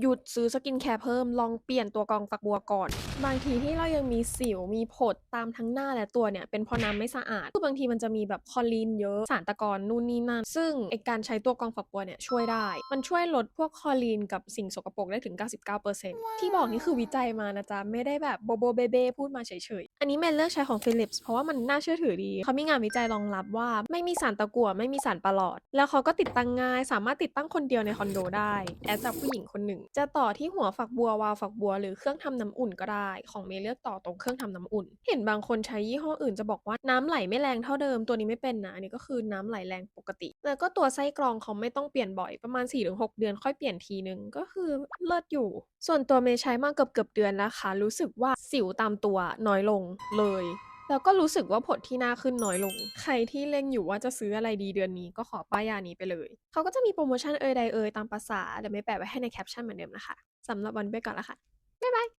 หยุดซื้อสกินแคร์เพิ่มลองเปลี่ยนตัวกรองฝักบัวก่อน บางทีที่เรายังมีสิวมีผดตามทั้งหน้าและตัวเนี่ย เป็นเพราะน้ำไม่สะอาด คือบางทีมันจะมีแบบคลอรีนเยอะสารตะกอนนู่นนี่นั่น ซึ่งไอการใช้ตัวกรองฝักบัวเนี่ยช่วยได้ มันช่วยลดพวกคลอรีนกับสิ่งสกปรกได้ถึง 99%ที่บอกนี่คือวิจัยมานะจ๊ะ ไม่ได้แบบโบโบเบเบพูดมาเฉยๆ อันนี้เมนเลือกใช้ของ Philips เพราะว่ามันน่าเชื่อถือดีเขามีงานวิจัยรองรับว่าไม่มีสารตะกั่วไม่มีสารประหลอด แล้วเขาก็ติดตั้งง่าย สามารถติดตั้งคนเดียวในคอนโดได้แอดจากผู้หญิงคนหนึ่งจะต่อที่หัวฝักบัววาวฝักบัวหรือเครื่องทำน้ำอุ่นก็ได้ ของเมย์เลือกต่อตรงเครื่องทำน้ำอุ่น เห็นบางคนใช้ยี่ห้ออื่นจะบอกว่าน้ำไหลไม่แรงเท่าเดิมตัวนี้ไม่เป็นนะอันนี้ก็คือน้ำไหลแรงปกติ แล้วก็ตัวไส้กรองเขาไม่ต้องเปลี่ยนบ่อยประมาณ 4-6 เดือนค่อยเปลี่ยนทีนึงก็คือเลิศอยู่ ส่วนตัวเมย์ใช้มาเกือบๆเดือนนะคะรู้สึกว่าสิวตามตัวน้อยลงเลย แล้วก็รู้สึกว่าผลที่น่าขึ้นน้อยลง ใครที่เล็งอยู่ว่าจะซื้ออะไรดีเดือนนี้ก็ขอป้ายยานี้ไปเลย เขาก็จะมีโปรโมชั่นเอยใดเอยตามภาษาเดี๋ยวไม่แปะไว้ให้ในแคปชั่นเหมือนเดิมนะคะสำหรับวันนี้ไปก่อนละค่ะ บ๊ายบาย